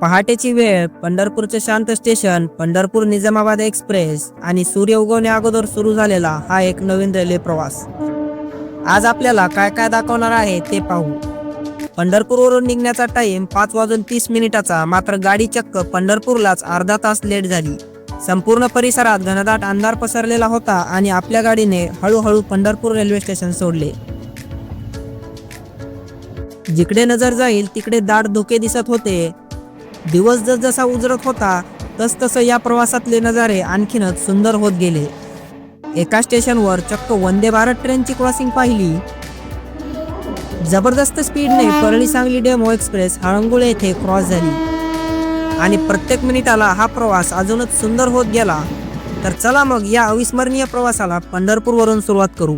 पहाटेची वेळ पंढरपूरचे शांत स्टेशन पंढरपूर निजामाबाद एक्सप्रेस आणि सूर्य उगवण्या अगोदर सुरू झालेला हा एक नवीन रेल्वे प्रवास. आज आपल्याला काय काय दाखवणार आहे ते पाहू. पंढरपूरवरून निघण्याचा टाइम पाच वाजून तीस मिनिटाचा मात्र गाडी चक्क पंढरपूरलाच अर्धा तास लेट झाली. संपूर्ण परिसरात घनदाट अंधार पसरलेला होता आणि आपल्या गाडीने हळूहळू पंढरपूर रेल्वे स्टेशन सोडले. जिकडे नजर जाईल तिकडे दाट धोके दिसत होते दिवस जसजसा उजरत होता तसतसं या प्रवासातले नजारे आणखीनच सुंदर होत गेले. एका स्टेशनवर चक्क वंदे भारत ट्रेनची क्रॉसिंग पाहिली. जबरदस्त स्पीडने परळी सांगली डेमो एक्सप्रेस हळंगुळ येथे क्रॉस झाली. आणि प्रत्येक मिनिटाला हा प्रवास अजूनच सुंदर होत गेला. तर चला मग या अविस्मरणीय प्रवासाला पंढरपूरवरून सुरुवात करू.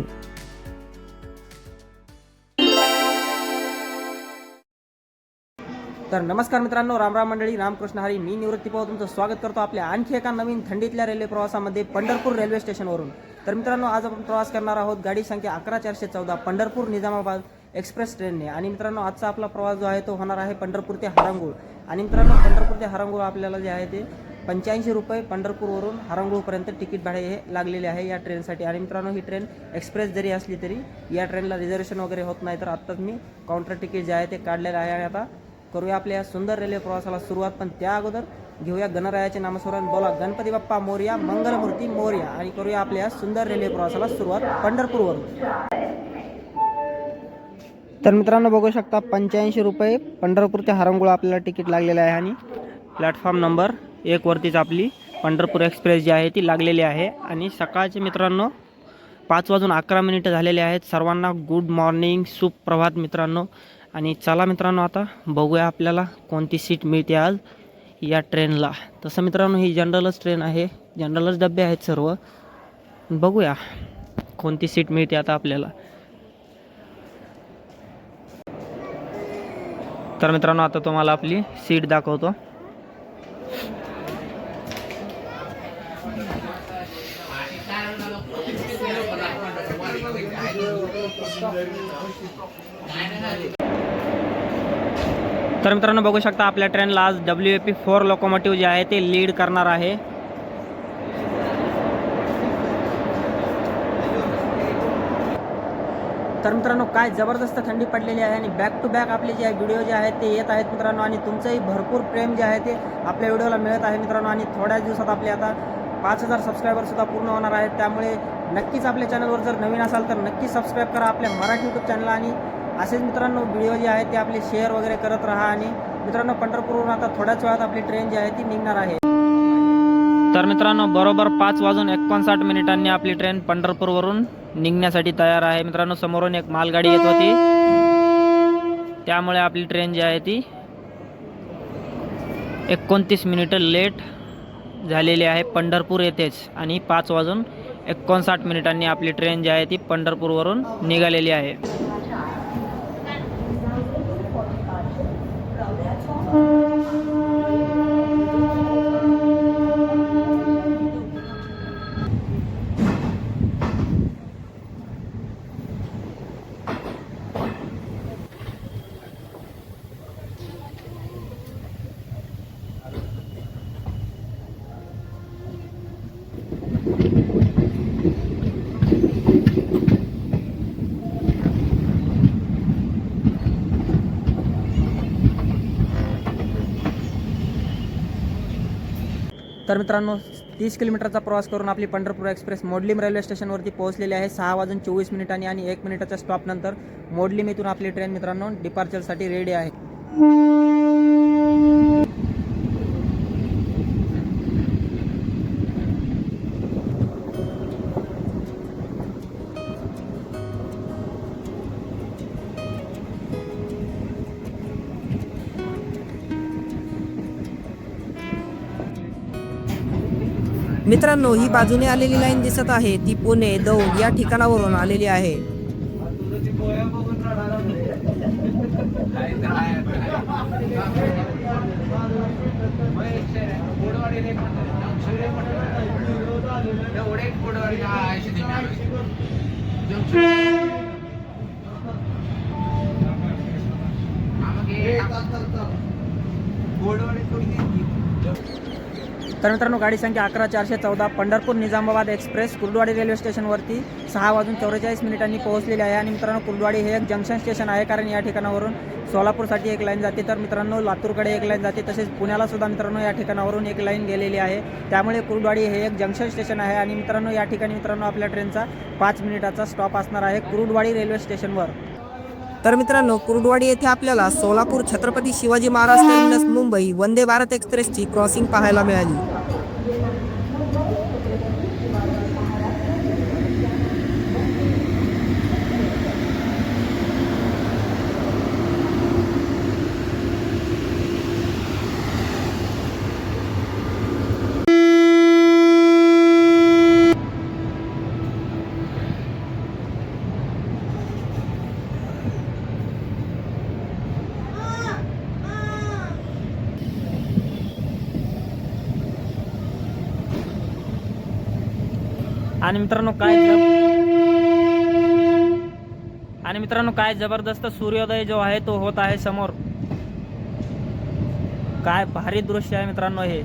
तर नमस्कार मित्रांनो रामराम मंडळी रामकृष्ण हरी मी निवृत्ती तुमचं स्वागत करतो आपल्या आणखी एका नवीन थंडीतल्या रेल्वे प्रवासामध्ये पंढरपूर रेल्वे स्टेशनवरून. तर मित्रांनो आज आपण प्रवास करणार आहोत गाडी संख्या अकरा चारशे चौदा पंढरपूर निजामाबाद एक्सप्रेस ट्रेनने. आणि मित्रांनो आजचा आपला प्रवास जो आहे तो होणार आहे पंढरपूर ते हरंगूळ. आणि मित्रांनो पंढरपूर ते हरंगूळ आपल्याला जे आहे ते पंच्याऐंशी रुपये पंढरपूरवरून हरंगूळपर्यंत तिकीट भाडे हे लागलेले आहे या ट्रेनसाठी. आणि मित्रांनो ही ट्रेन एक्सप्रेस जरी असली तरी या ट्रेनला रिझर्वेशन वगैरे होत नाही तर आत्ताच मी काउंटर तिकीट जे आहे ते काढलेलं आहे. आणि आता करूया आपल्या या सुंदर रेल्वे प्रवासाला सुरुवात पण त्या अगोदर घेऊया गणरायाचे नामस्मरण. बोला गणपती बाप्पा मोर्या मंगलमूर्ती मोर्या आणि करूया आपल्या या सुंदर रेल्वे प्रवासाला सुरुवात पंढरपूरवरून. तर मित्रांनो बघू शकता पंच्याऐंशी रुपये पंढरपूर ते हरंगुळ आपल्याला तिकीट लागलेलं आहे. आणि प्लॅटफॉर्म नंबर एकवरतीच आपली पंढरपूर एक्सप्रेस जी आहे ती लागलेली आहे. आणि सकाळचे मित्रांनो पाच वाजून अकरा मिनिटं झालेले आहेत. सर्वांना गुड मॉर्निंग सुप्रभात मित्रांनो. आणि चला मित्रांनो आता बघूया आपल्याला कोणती सीट मिळते आज या ट्रेनला. तसं मित्रांनो ही जनरलच ट्रेन आहे. जनरलच डबे आहेत सर्व. बघूया कोणती सीट मिळते आता आपल्याला. तर मित्रांनो आता तुम्हाला आपली सीट दाखवतो. तर मित्रांनो बघू शकता आपल्या ट्रेनला आज W A P four locomotive जे आहे ते लीड करणार आहे. तर मित्रांनो काय जबरदस्त थंडी पडलेली आहे आणि बॅक टू बॅक आपले जे व्हिडिओ जे आहेत ते येत आहेत मित्रांनो आणि तुमचंही भरपूर प्रेम जे आहे ते आपल्या व्हिडिओला मिळत आहे मित्रांनो आणि थोड्याच दिवसात आपले आता पाच हजार सबस्क्रायबरसुद्धा पूर्ण होणार आहेत. त्यामुळे नक्कीच आपल्या चॅनलवर जर नवीन असाल तर नक्कीच सबस्क्राईब करा आपल्या मराठी यूट्यूब चॅनलला आणि असेच मित्रांनो व्हिडिओ जे आहेत ते आपले शेअर वगैरे करत राहा आणि मित्रांनो पंढरपूरवरून आता थोड्याच वेळात आपली ट्रेन जी आहे ती निघणार आहे. तर मित्रांनो बरोबर पाच वाजून एकोणसाठ मिनिटांनी आपली ट्रेन पंढरपूरवरून निघण्यासाठी तयार आहे. मित्रांनो समोरून एक मालगाडी येत होती. त्यामुळे आपली ट्रेन जी आहे ती एकोणतीस मिनिटं लेट झालेली आहे पंढरपूर येथेच. आणि पाच वाजून एकोणसाठ मिनिटांनी आपली ट्रेन जी आहे ती पंढरपूरवरून निघालेली आहे. Thank you. तर मित्रांनो तीस किलोमीटरचा प्रवास करून आपली पंढरपूर एक्सप्रेस मोडलीम रेल्वे स्टेशनवरती पोहोचलेली आहे. सहा वाजून चोवीस मिनिटांनी आणि एक मिनिटाच्या स्टॉपनंतर मोडलीम इथून आपली ट्रेन मित्रांनो डिपार्चरसाठी रेडी आहे. मित्रांनो ही बाजूने आलेली लाईन दिसत आहे. ती पुणे दौंड या ठिकाणावरून आलेली आहे. गोडवाडी तर मित्रांनो गाडी संख्या अकरा चारशे चौदा पंढरपूर निजामाबाद एक्सप्रेस कुर्डवाडी रेल्वे स्टेशनवरती सहा वाजून चौवेचाळीस मिनिटांनी पोहोचलेली आहे. आणि मित्रांनो कुर्डवाडी हे एक जंक्शन स्टेशन आहे कारण या ठिकाणावरून सोलापूरसाठी एक लाईन जाते. तर मित्रांनो लातूरकडे एक लाईन जाते. तसेच पुण्याला सुद्धा मित्रांनो या ठिकाणावरून एक लाईन गेलेली आहे. त्यामुळे कुर्डवाडी हे एक जंक्शन स्टेशन आहे. आणि मित्रांनो या ठिकाणी मित्रांनो आपल्या ट्रेनचा पाच मिनिटाचा स्टॉप असणार आहे कुरुडवाडी रेल्वे स्टेशनवर. तर मित्रांनो कुर्डवाडी येथे आपल्याला सोलापूर छत्रपती शिवाजी महाराज टर्मिनस मुंबई वंदे भारत एक्सप्रेसची क्रॉसिंग पाहायला मिळाली. आणि मित्रांनो काय आणि मित्रांनो काय जबरदस्त सूर्योदय जो आहे तो होत आहे समोर. काय भारी दृश्य आहे मित्रांनो हे.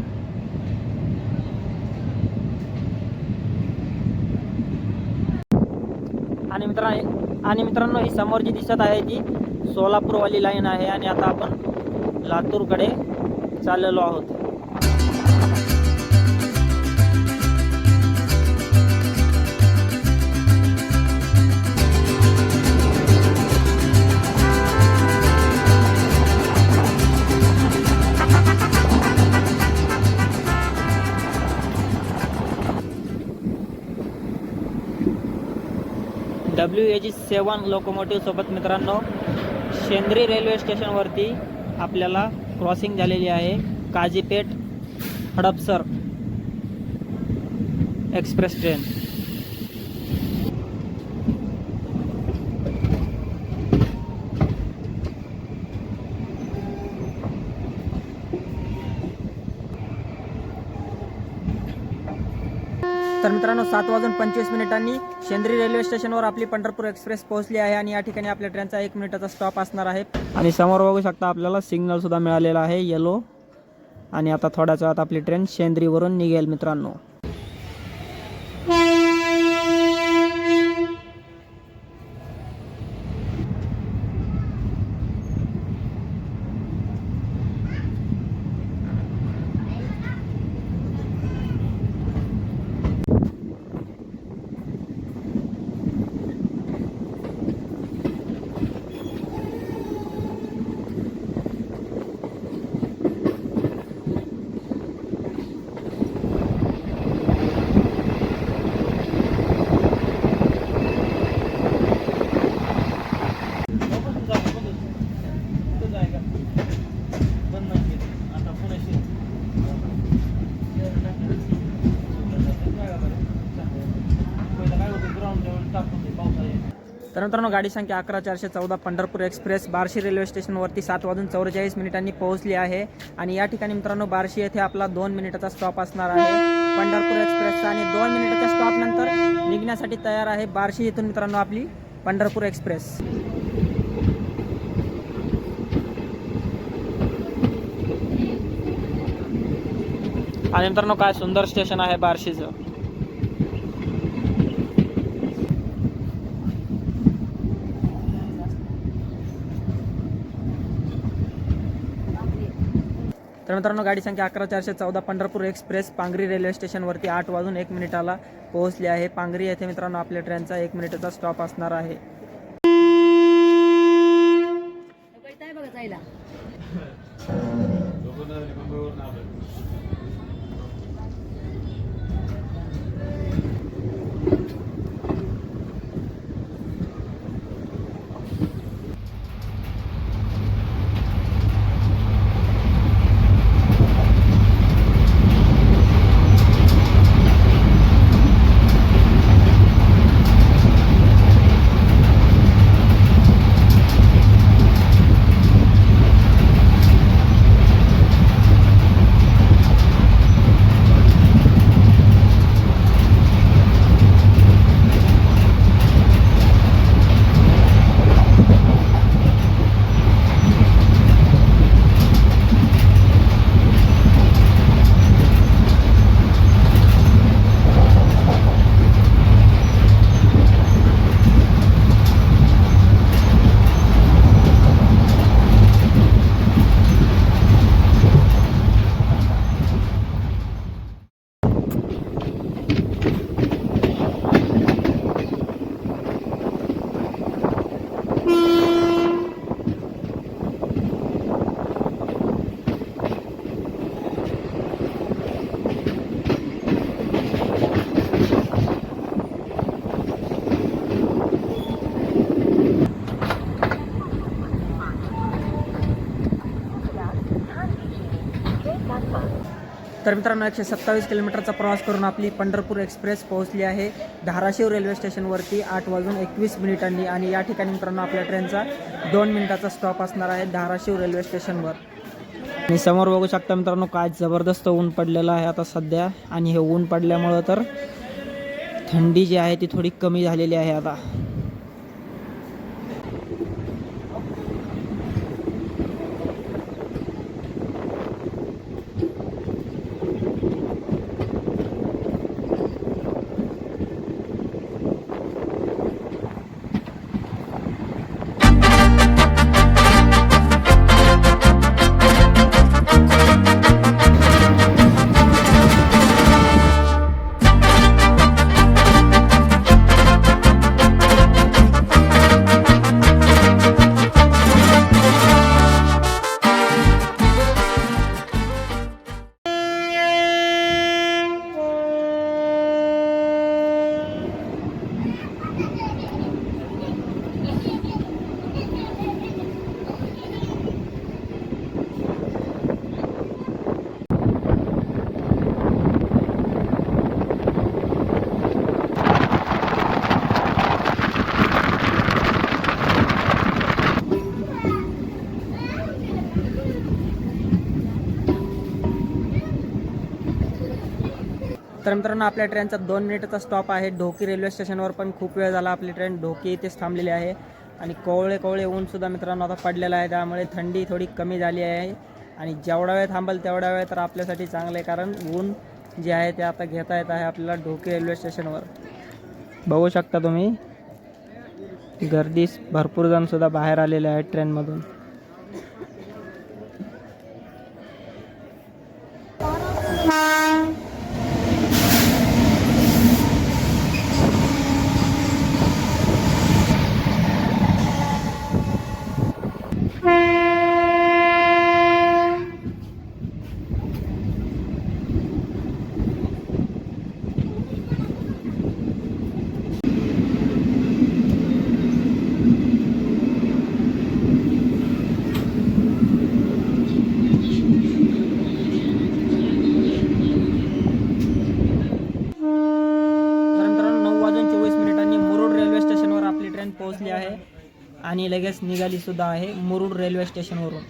आणि मित्रांनो आणि मित्रांनो ही समोर जी दिसत आहे ती सोलापूरवाली लाईन आहे आणि आता आपण लातूरकडे चाललेलो आहोत. W A G seven locomotive सोबत मित्रांनो शेंद्री रेल्वे स्टेशनवरती आपल्याला क्रॉसिंग झालेली आहे. काझीपेठ हडपसर एक्सप्रेस ट्रेन मित्रांनो सात वाजून पंचवीस मिनिटांनी शेंद्री रेल्वे स्टेशनवर आपली पंढरपूर एक्सप्रेस पोहोचली आहे आणि या ठिकाणी आपल्या ट्रेनचा एक मिनिटाचा स्टॉप असणार आहे. आणि समोर बघू शकता आपल्याला सिग्नल सुद्धा मिळालेला आहे येलो आणि आता थोड्याच वेळात आपली ट्रेन शेंद्रीवरून निघेल मित्रांनो. तर मित्रांनो गाडी संख्या अकरा चारशे चौदा पंढरपूर एक्सप्रेस बार्शी रेल्वे स्टेशनवरती सात वाजून चौवेचाळीस मिनिटांनी पोहोचली आहे. आणि या ठिकाणी मित्रांनो बार्शी येथे आपला दोन मिनिटाचा स्टॉप असणार आहे. पंढरपूर एक्सप्रेसचा आणि दोन मिनिटाच्या स्टॉप नंतर निघण्यासाठी तयार आहे बार्शी येथून मित्रांनो आपली पंढरपूर एक्सप्रेस. आणि मित्रांनो काय सुंदर स्टेशन आहे बार्शीचं. तर मित्रांनो गाडी संख्या अकरा चारशे चौदा पंढरपूर एक्सप्रेस पांगरी रेल्वे स्टेशनवरती आठ वाजून एक मिनिटाला पोहोचली आहे. पांगरी येथे मित्रांनो आपल्या ट्रेनचा एक मिनिटाचा स्टॉप असणार आहे. तर मित्रांनो एकशे सत्तावीस किलोमीटरचा प्रवास करून आपली पंढरपूर एक्सप्रेस पोहोचली आहे. धाराशिव रेल्वे स्टेशनवरती आठ वाजून एकवीस मिनिटांनी आणि या ठिकाणी मित्रांनो आपल्या ट्रेनचा दोन मिनिटाचा स्टॉप असणार आहे धाराशिव रेल्वे स्टेशनवर. आणि समोर बघू शकता मित्रांनो काय जबरदस्त ऊन पडलेलं आहे आता सध्या. आणि हे ऊन पडल्यामुळं तर थंडी जी आहे ती थोडी कमी झालेली आहे आता. तर मित्रांनो आपल्या ट्रेनचा दोन मिनिटाचा स्टॉप आहे. ढोकी रेल्वे स्टेशनवर पण खूप वेळ झाला आपली ट्रेन ढोकी इथेच थांबलेली आहे. आणि कोवळे कोवळे ऊनसुद्धा मित्रांनो आता पडलेलं आहे. त्यामुळे थंडी थोडी कमी झाली आहे. आणि जेवढा वेळ थांबेल तेवढा वेळ तर आपल्यासाठी चांगलं आहे. कारण ऊन जे आहे ते आता घेता येत आहे आपल्याला ढोकी रेल्वे स्टेशनवर बघू शकता तुम्ही गर्दीस भरपूर जणसुद्धा बाहेर आलेले आहेत ट्रेनमधून तर मित्रांनो नऊ वाजून चोवीस मिनिटांनी मुरुड रेल्वे स्टेशनवर आपली ट्रेन पोहोचली आहे आणि लगेच निघाली सुद्धा आहे मुरुड रेल्वे स्टेशनवरून.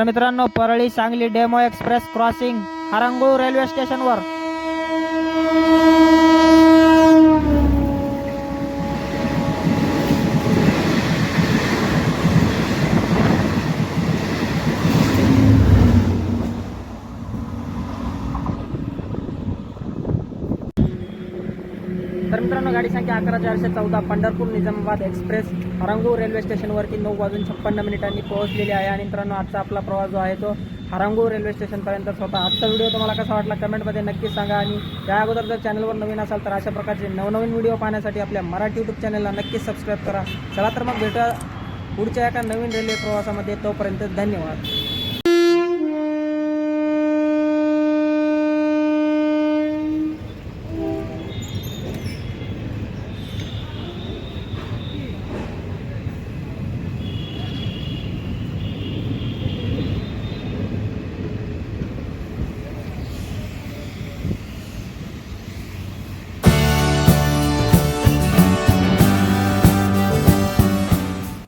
तर मित्रांनो Parli Sangli DEMU express crossing Harangul railway स्टेशनवर तर मित्रांनो गाडी संख्या अकरा चारशे चौदा पंढरपूर निजामाबाद एक्सप्रेस हरंगूर रेल्वे स्टेशनवरती नऊ वाजून छप्पन्न मिनिटांनी पोहोचलेली आहे. आणि मित्रांनो आजचा आपला प्रवास जो आहे तो हरंगूर रेल्वे स्टेशनपर्यंतच होता. आजचा व्हिडिओ तुम्हाला कसा वाटला कमेंटमध्ये नक्की सांगा. आणि त्या अगोदर जर चॅनलवर नवीन असाल तर अशा प्रकारचे नवनवीन व्हिडिओ पाहण्यासाठी आपल्या मराठी यूट्यूब चॅनलला नक्की सबस्क्राईब करा. चला तर मग भेटूया पुढच्या एका नवीन रेल्वे प्रवासामध्ये. तोपर्यंत धन्यवाद.